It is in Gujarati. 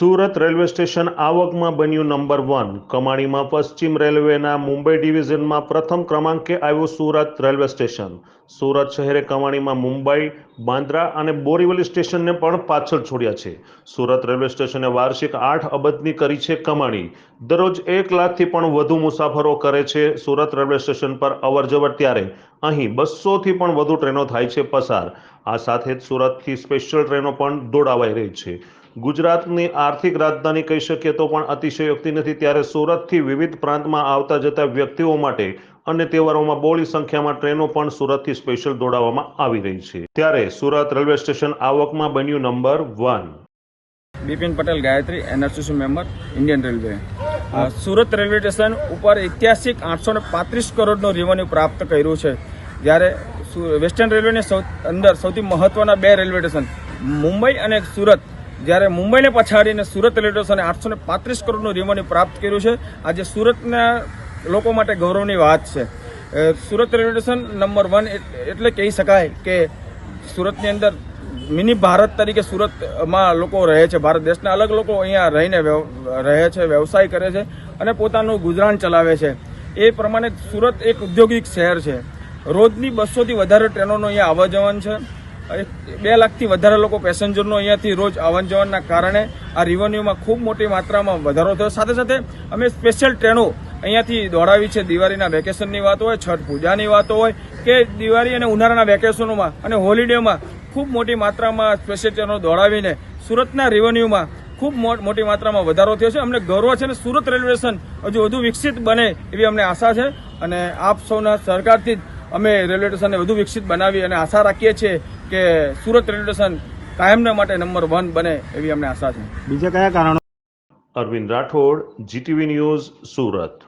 સુરત રેલવે સ્ટેશન આવકમાં બન્યું નંબર વન. કમાણીમાં પશ્ચિમ રેલવેના મુંબઈ ડિવિઝનમાં પ્રથમ ક્રમાંકે આવ્યું સુરત રેલવે સ્ટેશન. સુરત શહેરે કમાણીમાં મુંબઈ, બાંદ્રા અને બોરીવલી સ્ટેશનને પણ પાછળ છોડ્યા છે. સુરત રેલવે સ્ટેશને વાર્ષિક આઠ અબજની કરી છે કમાણી. દરરોજ એક લાખથી પણ વધુ મુસાફરો કરે છે સુરત રેલવે સ્ટેશન પર અવરજવર ત્યારે. અહીં બસોથી પણ વધુ ટ્રેનો થાય છે પસાર. આ સાથે જ સુરતથી સ્પેશિયલ ટ્રેનો પણ દોડાવાઈ રહી છે. ગુજરાતની આર્થિક રાજધાની કહી શકીએ તો પણ અતિશયોક્તિ નથી. ત્યારે સુરતથી વિવિધ પ્રાંતમાં આવતા જતા વ્યક્તિઓ માટે અને તહેવારોમાં બોળી સંખ્યામાં ટ્રેનો પણ સુરતથી સ્પેશિયલ દોડાવવામાં આવી રહી છે. ત્યારે સુરત રેલવે સ્ટેશન આવકમાં બન્યું number one. Bipin Patel, Gayatri NRCC member? Indian railway. Surat railway station ઉપર ઐતિહાસિક આઠસો ને પાંત્રીસ કરોડનો રેવન્યુ પ્રાપ્ત કર્યું છે. જ્યારે વેસ્ટર્ન રેલવેની અંદર સૌથી મહત્વના બે રેલવે સ્ટેશન મુંબઈ અને સુરત જ્યારે મુંબઈને પછાડીને સુરત રેલવે આઠસો ને પાંત્રીસ કરોડનું રેવન્યુ પ્રાપ્ત કર્યું છે. આજે સુરતના લોકો માટે ગૌરવની વાત છે. સુરત રેલવે નંબર વન એટલે કહી શકાય કે સુરતની અંદર મિની ભારત તરીકે સુરતમાં લોકો રહે છે. ભારત દેશના અલગ લોકો અહીંયા રહીને રહે છે, વ્યવસાય કરે છે અને પોતાનું ગુજરાન ચલાવે છે. એ પ્રમાણે સુરત એક ઔદ્યોગિક શહેર છે. રોજની બસોથી વધારે ટ્રેનોનું અહીંયા આવવા છે. બે લાખથી વધારે લોકો પેસેન્જરનો અહીંયાથી રોજ આવન જવનના કારણે આ રિવન્યુમાં ખૂબ મોટી માત્રામાં વધારો થયો. સાથે સાથે અમે સ્પેશિયલ ટ્રેનો અહીંયાથી દોડાવી છે. દિવાળીના વેકેશનની વાત હોય, છઠ પૂજાની વાતો હોય કે દિવાળી અને ઉનાળાના વેકેશનોમાં અને હોલિડેમાં ખૂબ મોટી માત્રામાં સ્પેશિયલ ટ્રેનો દોડાવીને સુરતના રિવન્યુમાં ખૂબ મોટી માત્રામાં વધારો થયો છે. અમને ગૌરવ છે અને સુરત રેલવે સ્ટેશન હજુ વધુ વિકસિત બને એવી અમને આશા છે. અને આપ સૌના સરકારથી જ અમે રેલવે સ્ટેશનને વધુ વિકસિત બનાવી અને આશા રાખીએ છીએ કે સુરત રેલવે સ્ટેશન કાયમના માટે નંબર વન બને એવી અમને આશા છે. બીજા કયા કારણો અરવિંદ રાઠોડ જીટીવી ન્યૂઝ સુરત.